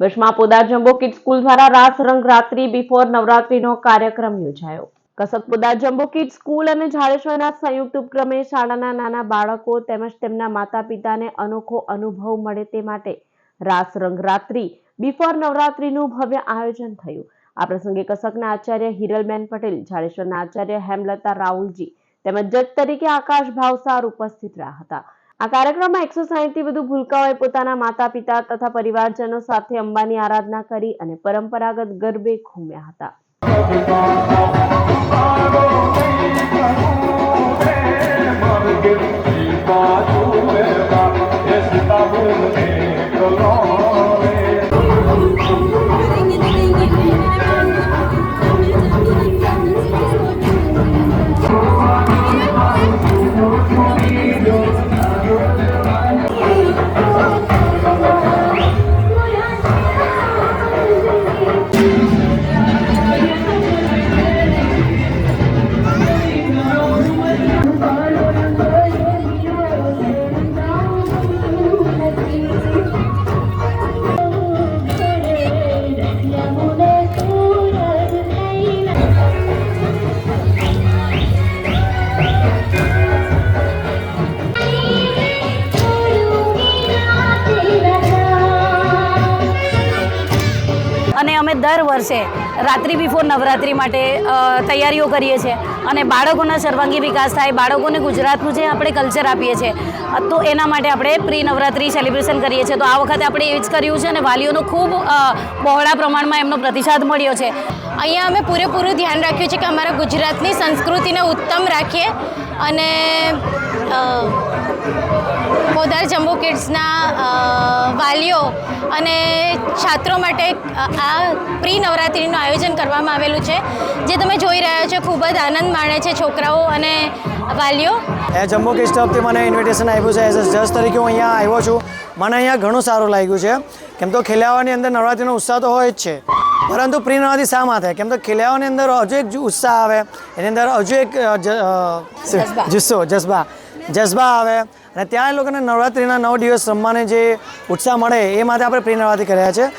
બસમાં Podar jumbo kid school દ્વારા રાસ રંગ રાત્રિ બિફોર નવરાત્રીનો કાર્યક્રમ યોજાયો. Kasak Podar jumbo kid school અને ઝાડેશ્વરના સંયુક્ત ઉપક્રમે શાળાના નાના બાળકો તેમજ તેમના માતા પિતાને અનોખો અનુભવ મળે તે માટે રાસ રંગ રાત્રિ બિફોર નવરાત્રીનું ભવ્ય આયોજન થયું. આ પ્રસંગે કસકના આચાર્ય હિરલબેન પટેલ, ઝાડેશ્વરના આચાર્ય હેમલતા રાહુલજી તેમજ જજ તરીકે આકાશ ભાવસાર ઉપસ્થિત રહ્યા હતા. આ કાર્યક્રમમાં એકસો સાહીઠથી વધુ ભૂલકાઓએ પોતાના માતા પિતા તથા પરિવારજનો સાથે અંબાની આરાધના કરી અને પરંપરાગત ગરબે ઘૂમ્યા હતા. અને અમે દર વર્ષે રાત્રિ બિફોર નવરાત્રિ માટે તૈયારીઓ કરીએ છીએ. અને બાળકોના સર્વાંગી વિકાસ થાય, બાળકોને ગુજરાતનું જે આપણે કલ્ચર આપીએ છીએ તો એના માટે આપણે પ્રી નવરાત્રિ સેલિબ્રેશન કરીએ છીએ. તો આ વખતે આપણે એ જ કર્યું છે અને વાલીઓનો ખૂબ બહોળા પ્રમાણમાં એમનો પ્રતિસાદ મળ્યો છે. અહીંયા અમે પૂરેપૂરું ધ્યાન રાખ્યું છે કે અમારા ગુજરાતની સંસ્કૃતિને ઉત્તમ રાખીએ અને પોદાર જમ્બો કિડ્સના વાલીઓ અને છાત્રો માટે આ પ્રી નવરાત્રિનું આયોજન કરવામાં આવેલું છે જે તમે જોઈ રહ્યા છો ખૂબ જ આનંદ માણે છે છોકરાઓ અને વાલીઓ. એ જમ્બો કિસ તરફથી મને ઇન્વિટેશન આપ્યું છે એઝ અ જજ તરીકે હું અહીંયા આવ્યો છું. મને અહીંયા ઘણું સારું લાગ્યું છે. કેમ તો ખેલાવાની અંદર નવરાત્રિનો ઉત્સાહ તો હોય જ છે. પરંતુ પ્રી નવરાત્રિ શા માટે? કેમ તો ખેલાવાની અંદર હજુ એક ઉત્સાહ આવે. એની અંદર હજુ એક? જુસ્સો જذબા જذબા આવે અને ત્યાં એ લોકોને નવરાત્રિના નવ દિવસ રમવાને જે ઉત્સાહ મળે એ માટે આપણે પ્રી નવરાત્રિ કર્યા છે